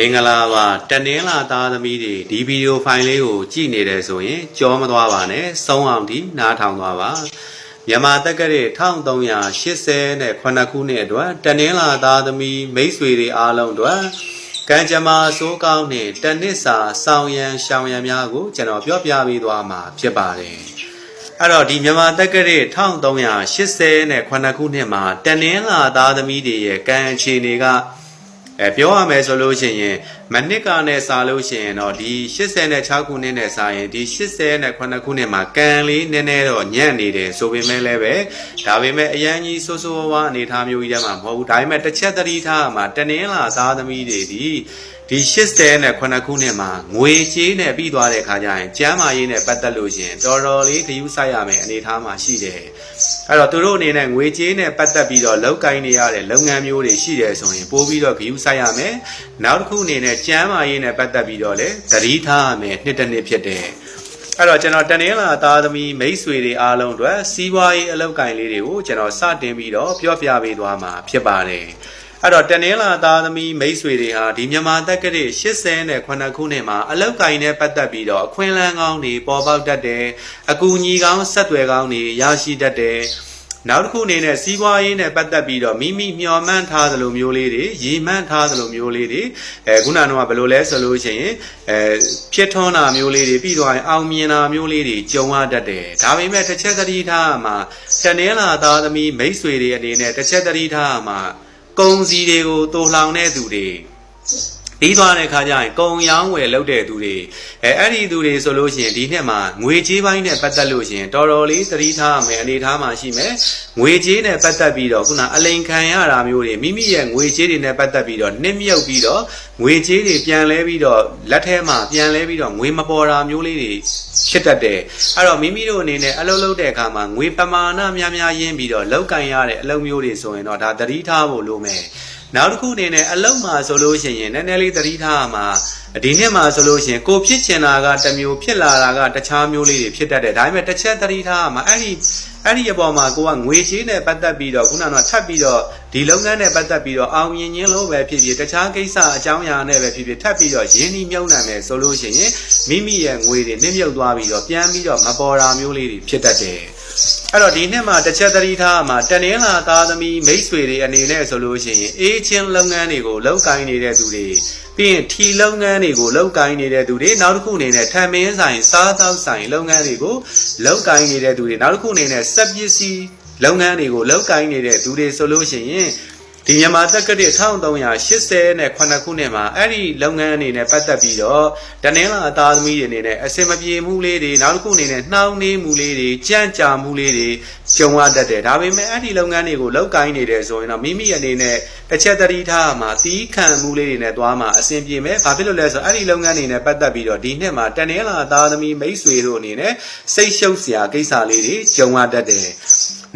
မင်္ဂလာပါတနင်္လာသားသမီးတွေဒီဗီဒီယိုဖိုင်လေးကိုကြည့်နေတယ်ဆိုရင်ကြောမသွားပါနဲ့စုံအောင်ဒီနားထောင်သွားပါမြန်မာတက္ကရာ1389ခုနှစ်အတွက်တနင်္လာသားသမီးမိတ်ဆွေတွေအားလုံးအတွက်ကံကြမ္မာစိုးကောင်းနဲ့တနစ်စာဆောင်ရန်ရှောင်ရန်များကိုကျွန်တော်ပြောပြပေးသွားမှာဖြစ်ပါတယ်အဲ့တော့ဒီမြန်မာတက္ကရာ1389ခုနှစ်မှာတနင်္လာသားသမီးတွေရဲ့ကံအခြေအနေက အဲပြောရမယ်ဆိုလို့ရှိရင်မနစ်ကနဲ့စာလို့ရှိရင်တော့ဒီ86ခုနှစ်နဲ့စာရင်ဒီ89ခုနှစ်မှာကံလေးနည်းနည်းတော့ညံ့နေတယ်ဆိုပေမဲ့လည်းပဲဒါပေမဲ့အရန်ကြီးဆိုးဆိုးဝါးအနေထားမျိုးကြီးတည်းမှာမဟုတ်ဘူးဒါပေမဲ့တစ်ချက်တတိထားမှာတနင်္လာသားသမီးတွေဒီ ဒီ80နဲ့9ခုနှစ်မှာငွေကြေးနဲ့ပြီးသွားတဲ့ခါကျရင်ကျမ်းမာရေးနဲ့ပတ်သက်လို့ရှင်တော်တော်လေးခရူးဆိုင်ရမယ်အနေထားမှာရှိတယ်။အဲ့တော့သူတို့အနေနဲ့ငွေကြေးနဲ့ပတ်သက်ပြီးတော့လောက်ကိုင်းနေရတဲ့လုပ်ငန်းမျိုးတွေရှိတယ်ဆိုရင်ပို့ပြီးတော့ခရူးဆိုင်ရမယ်။နောက်တစ်ခုအနေနဲ့ကျမ်းမာရေးနဲ့ပတ်သက်ပြီးတော့လည်းသတိထားရမယ်နှစ်တစ်နှစ်ဖြစ်တယ်။အဲ့တော့ကျွန်တော်တနင်္လာသားသမီးမိတ်ဆွေတွေအားလုံးအတွက်စီးပွားရေးအလုပ်ကိုင်လေးတွေကိုကျွန်တော်စတင်ပြီးတော့ပြောပြပေးသွားမှာဖြစ်ပါတယ်။ အဲ့တော့တနင်္လာသားသမီးမိတ်ဆွေတွေဟာဒီမြန်မာတက္ကရာ80နဲ့9ခုနှစ်မှာအလောက်ကင်နဲ့ပတ်သက်ပြီးတော့အခွင့်အလမ်းကောင်းတွေပေါ်ပေါက်တတ်တယ်အကူအညီကောင်းဆက်သွယ်ကောင်းတွေရရှိတတ်တယ်နောက်တစ်ခုအနေနဲ့စီးပွားရေးနဲ့ပတ်သက်ပြီးတော့မိမိမျှော်မှန်းထားသလိုမျိုးလေးတွေရည်မှန်းထားသလိုမျိုးလေးတွေအဲခုနကတော့ဘယ်လိုလဲဆိုလို့ရှိရင်အဲဖြစ်ထွန်းတာမျိုးလေးတွေပြီးတော့အောင်မြင်တာမျိုးလေးတွေကြုံရတတ်တယ်ဒါပေမဲ့တစ်ချက်သတိထားမှာတနင်္လာသားသမီးမိတ်ဆွေတွေအနေနဲ့တစ်ချက်သတိထားမှာ ကုံစီတွေကိုတိုးလှောင်တဲ့သူတွေ ပြီးသွားတဲ့ခါကျရင်ကုံရောင်းဝယ်လုပ်တဲ့သူတွေအဲအဲ့ဒီသူတွေဆိုလို့ရှိရင်ဒီနှစ်မှာငွေကြေးပိုင်းနဲ့ပတ်သက်လို့ရှိရင်တော်တော်လေးသတိထားမယ်အနေထားမှာရှိမယ်ငွေကြေးနဲ့ပတ်သက်ပြီးတော့ခုနအလိန်ခံရတာမျိုးတွေမိမိရဲ့ငွေကြေးတွေနဲ့ပတ်သက်ပြီးတော့နှိမ့်မြုပ်ပြီးတော့ငွေကြေးတွေပြန်လဲပြီးတော့လက်ထဲမှာပြန်လဲပြီးတော့ငွေမပေါ်တာမျိုးလေးတွေဖြစ်တတ်တယ်အဲ့တော့မိမိတို့အနေနဲ့အလုပ်လုပ်တဲ့အခါမှာငွေပမာဏများများရင်းပြီးတော့လောက်ကင်ရတဲ့အလုပ်မျိုးတွေဆိုရင်တော့ဒါသတိထားဖို့လိုမယ် နောက်တစ်ခုအနေနဲ့အလုံးမှာဆိုလို့ရှိရင်နည်းနည်းလေးသတိထားမှာဒီနှစ်မှာဆိုလို့ရှိရင်ကိုဖြစ်ချင်တာကတစ်မျိုးဖြစ်လာတာကတခြားမျိုးလေးတွေဖြစ်တတ်တယ်ဒါပေမဲ့တစ်ချက်သတိထားမှာအဲ့ဒီအဲ့ဒီအပေါ်မှာကိုကငွေကြေးနဲ့ပတ်သက်ပြီးတော့ခုနကတော့ထပ်ပြီးတော့ဒီလုပ်ငန်းနဲ့ပတ်သက်ပြီးတော့အောင်မြင်ခြင်းလို့ပဲဖြစ်ဖြစ်တခြားကိစ္စအကြောင်းအရာနဲ့ပဲဖြစ်ဖြစ်ထပ်ပြီးတော့ရင်းနှီးမြုပ်နှံမယ်ဆိုလို့ရှိရင်မိမိရဲ့ငွေတွေနစ်မြုပ်သွားပြီးတော့ပြန်ပြီးတော့မပေါ်တာမျိုးလေးတွေဖြစ်တတ်တယ် အဲ့တော့ဒီနှစ်မှာတစ်ချက်သတိထားမှာတနင်္လာသားသမီးမိတ်ဆွေတွေအနေနဲ့ဆိုလို့ရှိရင်အေးချင်းလုပ်ငန်းတွေကိုလုပ်ကိုင်းနေတဲ့သူတွေပြီးရင်ထီလုပ်ငန်းတွေကိုလုပ်ကိုင်းနေတဲ့သူတွေနောက်တစ်ခုအနေနဲ့ထံမင်းဆိုင်စားသောက်ဆိုင်လုပ်ငန်းတွေကိုလုပ်ကိုင်းနေတဲ့သူတွေနောက်တစ်ခုအနေနဲ့စက်ပစ္စည်းလုပ်ငန်းတွေကိုလုပ်ကိုင်းနေတဲ့သူတွေဆိုလို့ရှိရင် ဒီမြန်မာတက္ကရာ1380နဲ့9ခုနှစ်မှာအဲ့ဒီလုပ်ငန်းအနေနဲ့ပတ်သက်ပြီးတော့တနင်္လာအသားသမီးတွေအနေနဲ့အစင်မပြေမှုလေးတွေနောက်တစ်ခုအနေနဲ့နှောင်းနှေးမှုလေးတွေကြန့်ကြာမှုလေးတွေကြုံရတတ်တယ်ဒါပေမဲ့အဲ့ဒီလုပ်ငန်းတွေကိုလောက်ကိုင်းနေတယ်ဆိုရင်တော့မိမိအနေနဲ့တစ်ချက်တတိထားမှာတီးခံမှုလေးတွေနဲ့သွားမှာအဆင်ပြေမယ်ဘာဖြစ်လို့လဲဆိုတော့အဲ့ဒီလုပ်ငန်းတွေနဲ့ပတ်သက်ပြီးတော့ဒီနှစ်မှာတနင်္လာအသားသမီးမိတ်ဆွေတို့အနေနဲ့စိတ်ရှုပ်စရာကိစ္စလေးတွေကြုံရတတ်တယ်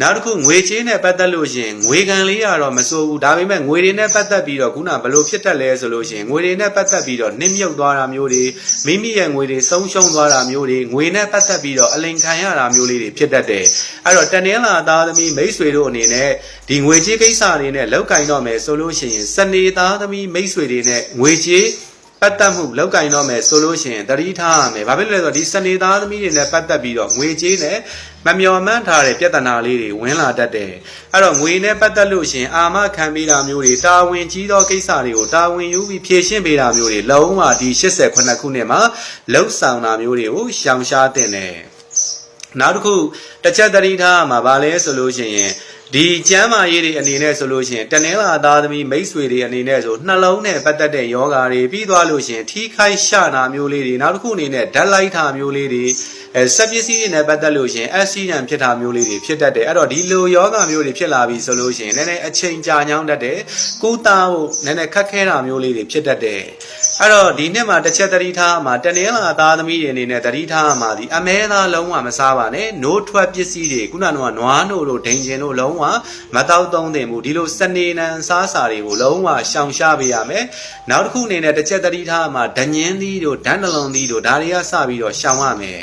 နောက်တစ်ခုငွေချေးနဲ့ပတ်သက်လို့ရှင်ငွေကန်လေးရတော့မစိုးဘူးဒါပေမဲ့ငွေတွေနဲ့ပတ်သက်ပြီးတော့ခုနဘလို့ဖြစ်တတ်လဲဆိုလို့ရှင်ငွေတွေနဲ့ပတ်သက်ပြီးတော့နစ်မြုပ်သွားတာမျိုးတွေမိမိရဲ့ငွေတွေဆုံးရှုံးသွားတာမျိုးတွေငွေနဲ့ပတ်သက်ပြီးတော့အလိန်ခံရတာမျိုးလေးတွေဖြစ်တတ်တယ်အဲ့တော့တနင်္လာသားသမီးမိတ်ဆွေတို့အနေနဲ့ဒီငွေချေးကိစ္စတွေနဲ့လောက်ကင်တော့မယ်ဆိုလို့ရှိရင်စနေသားသမီးမိတ်ဆွေတွေနဲ့ငွေချေး ပတ်သက်မှုလောက်ကင်တော့မယ်ဆိုလို့ရှိရင်တတိထားရမယ်။ဘာဖြစ်လဲဆိုတော့ဒီစနေသားသမီးတွေနဲ့ပတ်သက်ပြီးတော့ငွေကြေးနဲ့မမျော်မှန်းထားတဲ့ပြဿနာလေးတွေဝင်လာတတ်တယ်။အဲ့တော့ငွေနဲ့ပတ်သက်လို့ရှင်အာမခံပေးတာမျိုးတွေတာဝန်ကြီးသောကိစ္စတွေကိုတာဝန်ယူပြီးဖြေရှင်းပေးတာမျိုးတွေလုံးဝဒီ89ခုနှစ်မှာလှုပ်ဆောင်တာမျိုးတွေကိုရှောင်ရှားတင်တယ်။နောက်တစ်ခုတစ်ချက်တတိထားမှာဗာလဲဆိုလို့ရှိရင် ဒီကျမ်းမာရေးတွေအနေနဲ့ဆိုလို့ရှိရင်တနင်္လာသားသမီးမိတ်ဆွေတွေအနေနဲ့ဆိုနှလုံးနဲ့ပတ်သက်တဲ့ယောဂါတွေပြီးသွားလို့ရှိရင်ထိခိုက်ရှနာမျိုးလေးတွေနောက်တစ်ခုအနေနဲ့ဓာတ်လိုက်တာမျိုးလေးတွေအဲစက်ပစ္စည်းတွေနဲ့ပတ်သက်လို့ရှိရင်အက်ဆီဒန့်ဖြစ်တာမျိုးလေးတွေဖြစ်တတ်တယ်အဲ့တော့ဒီလိုယောဂမျိုးတွေဖြစ်လာပြီဆိုလို့ရှိရင်နည်းနည်းအချိန်ကြာညောင်းတတ်တယ်ကုသဖို့နည်းနည်းခက်ခဲတာမျိုးလေးတွေဖြစ်တတ်တယ် အဲ့တော့ဒီနှစ်မှာတစ်ချက်သတိထားမှာတနင်္လာသားသမီးတွေအနေနဲ့သတိထားမှာဒီအမဲသားလုံးဝမစားပါနဲ့နိုးထွက်ပစ္စည်းတွေခုနကနွားနို့တို့ဒိန်ကျင်တို့လုံးဝမတောက်သုံးသင့်ဘူးဒီလိုစနေနံစားစာတွေကိုလုံးဝရှောင်ရှားပေးရမယ်နောက်တစ်ခုအနေနဲ့တစ်ချက်သတိထားမှာဒညင်းသီးတို့ဒန်းနလွန်သီးတို့ဒါတွေကစပြီးတော့ရှောင်ရမယ်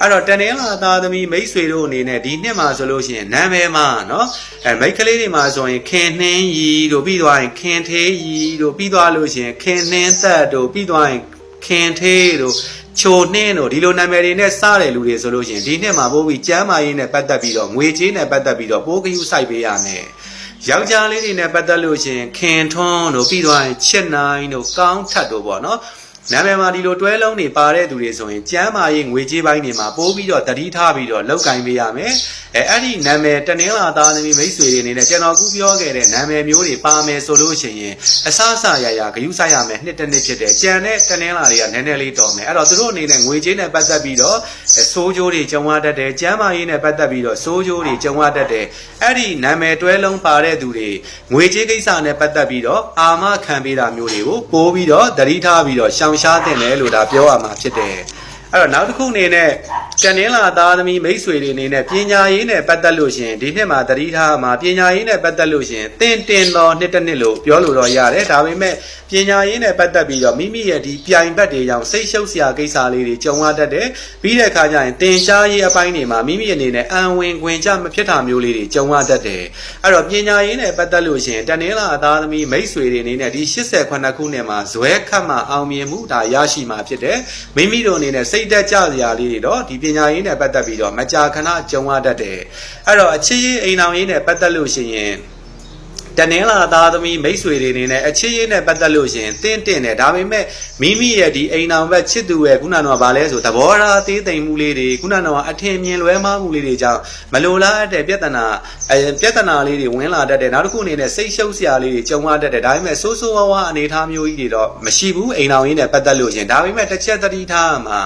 အဲ့တော့တနင်္လာသားသမီးမိတ်ဆွေတို့အနေနဲ့ဒီနှစ်မှာဆိုလို့ရှိရင်နာမည်မှာနော်အဲမိတ်ကလေးတွေမှာဆိုရင်ခင်နှင်းရီတို့ပြီးသွားရင်ခင်သေးရီတို့ပြီးသွားလို့ရှိရင်ခင်နှင်းသက်တို့ပြီးသွားရင်ခင်သေးတို့ချိုနှင်းတို့ဒီလိုနာမည်တွေနဲ့စတဲ့လူတွေဆိုလို့ရှိရင်ဒီနှစ်မှာပို့ပြီးကျမ်းမာရေးနဲ့ပတ်သက်ပြီးတော့ငွေကြေးနဲ့ပတ်သက်ပြီးတော့ပိုးကယူဆိုင်ပေးရမယ်ယောက်ျားလေးတွေနဲ့ပတ်သက်လို့ရှိရင်ခင်ထွန်းတို့ပြီးသွားရင်ချစ်နိုင်တို့ကောင်းထတ်တို့ပေါ့နော်နာမည်မှာဒီလိုတွဲလုံးတွေပါတဲ့သူတွေဆိုရင်ကျမ်းမာရေးငွေကြေးပိုင်းတွေမှာပို့ပြီးတော့တတိထားပြီးတော့လောက်ကင်ပေးရမယ် အဲအဲ့ဒီနာမည်တနင်္လာသားသမီးမိတ်ဆွေတွေအနေနဲ့ကျွန်တော်ခုပြောခဲ့တဲ့နာမည်မျိုးတွေပါမယ်ဆိုလို့ရှိရင်အစအစရရဂယုဆိုင်ရမယ်နှစ်တစ်နှစ်ဖြစ်တယ်ကြံတဲ့တနင်္လာတွေကနည်းနည်းလေးတော်မယ်အဲ့တော့သူတို့အနေနဲ့ငွေကြေးနဲ့ပတ်သက်ပြီးတော့စိုးကြိုးတွေကြုံရတတ်တယ်ကျမ်းမာရေးနဲ့ပတ်သက်ပြီးတော့စိုးကြိုးတွေကြုံရတတ်တယ်အဲ့ဒီနာမည်တွဲလုံးပါတဲ့သူတွေငွေကြေးကိစ္စနဲ့ပတ်သက်ပြီးတော့အာမခံပေးတာမျိုးတွေကိုပို့ပြီးတော့တတိထားပြီးတော့ရှောင်ရှားတင်တယ်လို့ဒါပြောရမှာဖြစ်တယ် အဲ့တော့နောက်တစ်ခုအနေနဲ့တနင်္လာသားသမီးမိတ်ဆွေတွေအနေနဲ့ပညာရေးနဲ့ပတ်သက်လို့ရှင်ဒီနှစ်မှာတတိထားမှာပညာရေးနဲ့ပတ်သက်လို့ရှင်တင်တင်တော်နှစ်တစ်နှစ်လို့ပြောလို့တော့ရတယ်ဒါပေမဲ့ပညာရေးနဲ့ပတ်သက်ပြီးတော့မိမိရဲ့ဒီပြိုင်ဘက်တွေကြောင့်စိတ်ရှုပ်စရာကိစ္စလေးတွေကြုံရတတ်တယ်ပြီးတဲ့အခါကျရင်တင်ရှားရေးအပိုင်းတွေမှာမိမိအနေနဲ့အံဝင်ခွင်ကြမဖြစ်တာမျိုးလေးတွေကြုံရတတ်တယ်အဲ့တော့ပညာရေးနဲ့ပတ်သက်လို့ရှင်တနင်္လာသားသမီးမိတ်ဆွေတွေအနေနဲ့ဒီ89ခုနှစ်မှာဇွဲခတ်မှအောင်မြင်မှုဒါရရှိမှာဖြစ်တယ်မိမိတို့အနေနဲ့စိတ်သက်ကြစရာလေးတွေတော့ဒီပညာရေးနဲ့ပတ်သက်ပြီးတော့မကြာခဏကြုံရတတ်တယ်အဲ့တော့အခြေရေးအိမ်အောင်ရေးနဲ့ပတ်သက်လို့ရှိရင် တနင်္လာသားသမီးမိတ်ဆွေတွေအနေနဲ့အခြေရေးနဲ့ပတ်သက်လို့ရှင်တင်းတင်းတယ်ဒါပေမဲ့မိမိရဲ့ဒီအိမ်အောင်ဘက်ချစ်သူရဲ့ခုနကတော့ဗာလဲဆိုသဘောထားသေးသိမ်မှုလေးတွေခုနကအထင်မြင်လွဲမှားမှုလေးတွေကြောင့်မလိုလားတဲ့ပြဿနာအဲပြဿနာလေးတွေဝင်လာတတ်တယ်နောက်တစ်ခုအနေနဲ့စိတ်ရှုပ်စရာလေးတွေကြုံရတတ်တယ်ဒါပေမဲ့ဆိုးဆိုးဝါးဝါအနေထားမျိုးကြီးတွေတော့မရှိဘူးအိမ်အောင်ရေးနဲ့ပတ်သက်လို့ရှင်ဒါပေမဲ့တစ်ချက်သတိထားမှာ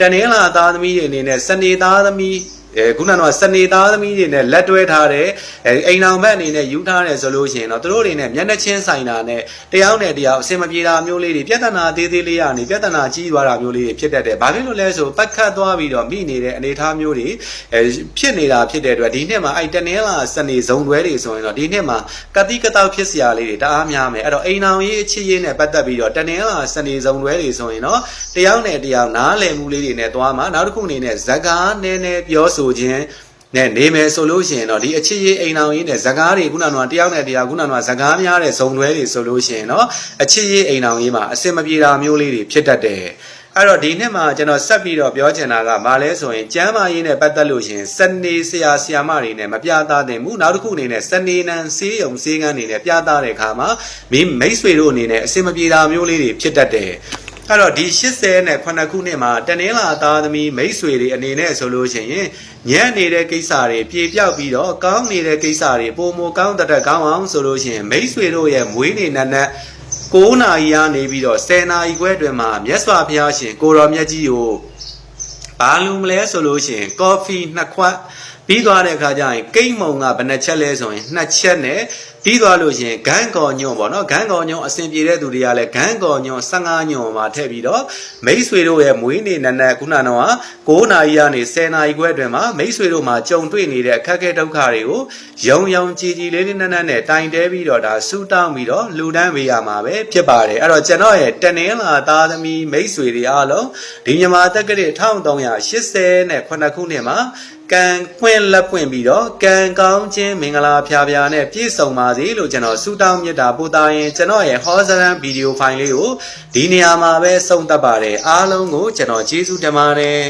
တနင်္လာသားသမီးတွေအနေနဲ့စနေသားသမီး အဲခုနကတော့စနေသားသမီးတွေနဲ့လက်တွဲထားတဲ့အဲအိမ်အောင်ဘက်အနေနဲ့ယူထားတယ်ဆိုလို့ရှိရင်တော့သူတို့တွေနဲ့မျက်နှာချင်းဆိုင်တာနဲ့တယောက်နဲ့တယောက်အစင်မပြေတာမျိုးလေးတွေပြဿနာသေးသေးလေးရနေပြဿနာကြီးသွားတာမျိုးလေးတွေဖြစ်တတ်တယ်။ဘာဖြစ်လို့လဲဆိုပတ်ခတ်သွားပြီးတော့မိနေတဲ့အနေအထားမျိုးတွေအဲဖြစ်နေတာဖြစ်တဲ့အတွက်ဒီနှစ်မှာအဲ့တနင်္လာစနေဇုံတွဲတွေဆိုရင်တော့ဒီနှစ်မှာကတိကတောက်ဖြစ်စရာလေးတွေတအားများမယ်။အဲ့တော့အိမ်အောင်ရေးအချစ်ရေးနဲ့ပတ်သက်ပြီးတော့တနင်္လာစနေဇုံတွဲတွေဆိုရင်တော့တယောက်နဲ့တယောက်နားလည်မှုလေးတွေနဲ့သွားမှာနောက်တစ်ခုအနေနဲ့ဇကားနည်းနည်းပြောဆိုခြင်းနဲ့နေမယ်ဆိုလို့ရှိရင်တော့ဒီအချစ်ရေးအိမ်အောင်ရေးနဲ့ဇကားတွေခုနကတယောက်နဲ့တယောက်ခုနကဇကားများတဲ့ဇုံတွဲတွေဆိုလို့ရှိရင်တော့အချစ်ရေးအိမ်အောင်ရေးမှာအစင်မပြေတာမျိုးလေးတွေဖြစ်တတ်တယ်အဲ့တော့ဒီနှစ်မှာကျွန်တော်ဆက်ပြီးတော့ပြောချင်တာကဘာလဲဆိုရင်ကျမ်းမာရေးနဲ့ပတ်သက်လို့ရှင်စနေဆရာဆရာမတွေနဲ့မပြသားသင့်ဘူးနောက်တစ်ခုအနေနဲ့စနေနံဆေးရုံဆေးကန်းတွေနဲ့ပြသားတဲ့အခါမှာမိမိတ်ဆွေတို့အနေနဲ့အစင်မပြေတာမျိုးလေးတွေဖြစ်တတ်တယ် အဲ့တော့ဒီ80နဲ့9ခုနှစ်မှာတနင်္လာသားသမီးမိတ်ဆွေတွေအနေနဲ့ဆိုလို့ရှိရင်ညံ့နေတဲ့ကိစ္စတွေပြေပြောက်ပြီးတော့ကောင်းနေတဲ့ကိစ္စတွေပုံမကောင်းတဲ့ကောင်းအောင်ဆိုလို့ရှိရင်မိတ်ဆွေတို့ရဲ့မွေးနေ့နက်နက်9နာရီကနေပြီးတော့10နာရီခွဲအတွင်းမှာမြတ်စွာဘုရားရှင်ကိုရောမြတ်ကြီးကိုဘာလို့မလဲဆိုလို့ရှိရင် ကော်ဖီနှစ်ခွက် ပြီးသွားတဲ့အခါကျရင်ကိတ်မုံကဘယ်နှချက်လဲဆိုရင်နှစ်ချက်နဲ့ပြီးသွားလို့ရှိရင်ဂန်းကော်ညွန့်ပေါ့နော်ဂန်းကော်ညွန့်အစဉ်ပြေတဲ့သူတွေကလည်းဂန်းကော်ညွန့်15ညွန့်မှာထည့်ပြီးတော့မိတ်ဆွေတို့ရဲ့မွေးနေ့နက်နက်ခုနကတော့9နာရီကနေ10နာရီခွဲအတွင်းမှာမိတ်ဆွေတို့မှာကြုံတွေ့နေတဲ့အခက်အခဲဒုက္ခတွေကိုယုံယုံကြည်ကြည်လေးလေးနက်နက်နဲ့တိုင်တဲပြီးတော့ဒါဆူတောင်းပြီးတော့လူတန်းပေးရမှာပဲဖြစ်ပါတယ်အဲ့တော့ကျွန်တော်ရဲ့တနင်္လာသားသမီးမိတ်ဆွေတွေအားလုံးဒီမြန်မာတက္ကရာ1380နဲ့9ခုနှစ်မှာ ကံပွင့်လက်ပွင့်ပြီးတော့ကံကောင်းခြင်းမင်္ဂလာဖျားဖျားနဲ့ပြည့်စုံပါစေလို့ကျွန်တော်ဆုတောင်းမြတ်တာပို့သားရင်ကျွန်တော်ရဲ့ဟောစရန်ဗီဒီယိုဖိုင်လေးကိုဒီနေရာမှာပဲဆုံးသတ်ပါတယ်အားလုံးကိုကျွန်တော်ကျေးဇူးတင်ပါတယ်